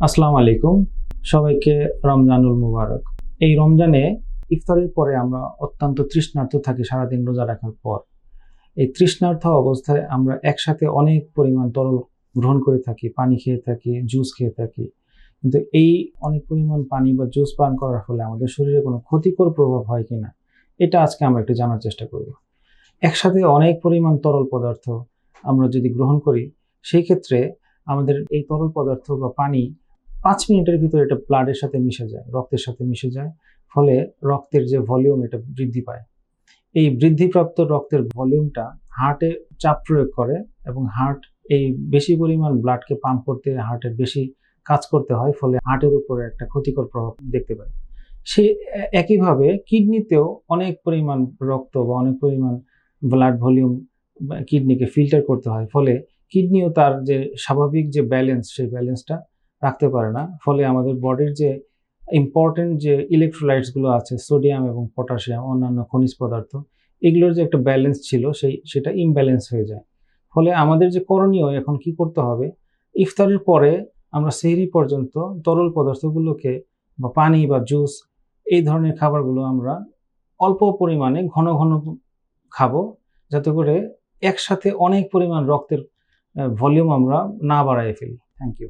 আসসালামু আলাইকুম। সবাইকে রমজানুল মুবারক। এই রমজানে ইফতারের পরে আমরা অত্যন্ত তৃষ্ণার্ত থাকি, সারাদিন রোজা রাখার পর। এই তৃষ্ণার্থ অবস্থায় আমরা একসাথে অনেক পরিমাণ তরল গ্রহণ করে থাকি, পানি খেয়ে থাকি, জুস খেয়ে থাকি। কিন্তু এই অনেক পরিমাণ পানি বা জুস পান করার ফলে আমাদের শরীরে কোনো ক্ষতিকর প্রভাব হয় কিনা, এটা আজকে আমরা একটু জানার চেষ্টা করব। একসাথে অনেক পরিমাণ তরল পদার্থ আমরা যদি গ্রহণ করি, সেই ক্ষেত্রে আমাদের এই তরল পদার্থ বা পানি পাঁচ মিনিটের ভিতরে এটা ব্লাডের সাথে মিশে যায়, রক্তের সাথে মিশে যায়। ফলে রক্তের যে ভলিউম এটা বৃদ্ধি পায়। এই বৃদ্ধিপ্রাপ্ত রক্তের ভলিউমটা হার্টে চাপ প্রয়োগ করে এবং হার্ট এই বেশি পরিমাণ ব্লাডকে পাম্প করতে হার্টের বেশি কাজ করতে হয়, ফলে হার্টের উপরে একটা ক্ষতিকর প্রভাব দেখতে পাই সে একইভাবে কিডনিতেও অনেক পরিমাণ রক্ত বা অনেক পরিমাণ ব্লাড ভলিউম কিডনিকে ফিল্টার করতে হয়। ফলে কিডনিও তার যে স্বাভাবিক যে ব্যালেন্স, সেই ব্যালেন্সটা রাখতে পারে না। ফলে আমাদের বডির যে ইম্পর্টেন্ট যে ইলেকট্রোলাইটসগুলো আছে সোডিয়াম এবং পটাশিয়াম অন্যান্য খনিজ পদার্থ, এগুলোর যে একটা ব্যালেন্স ছিল, সেই, সেটা ইমব্যালেন্স হয়ে যায়। ফলে আমাদের যে করণীয়, এখন কি করতে হবে? ইফতারের পরে আমরা সেহরি পর্যন্ত তরল পদার্থগুলোকে বা পানি বা জুস এই ধরনের খাবারগুলো আমরা অল্প পরিমাণে ঘন ঘন খাব, যাতে করে একসাথে অনেক পরিমাণ রক্তের ভলিউম আমরা না বাড়াই ফেলি। Thank you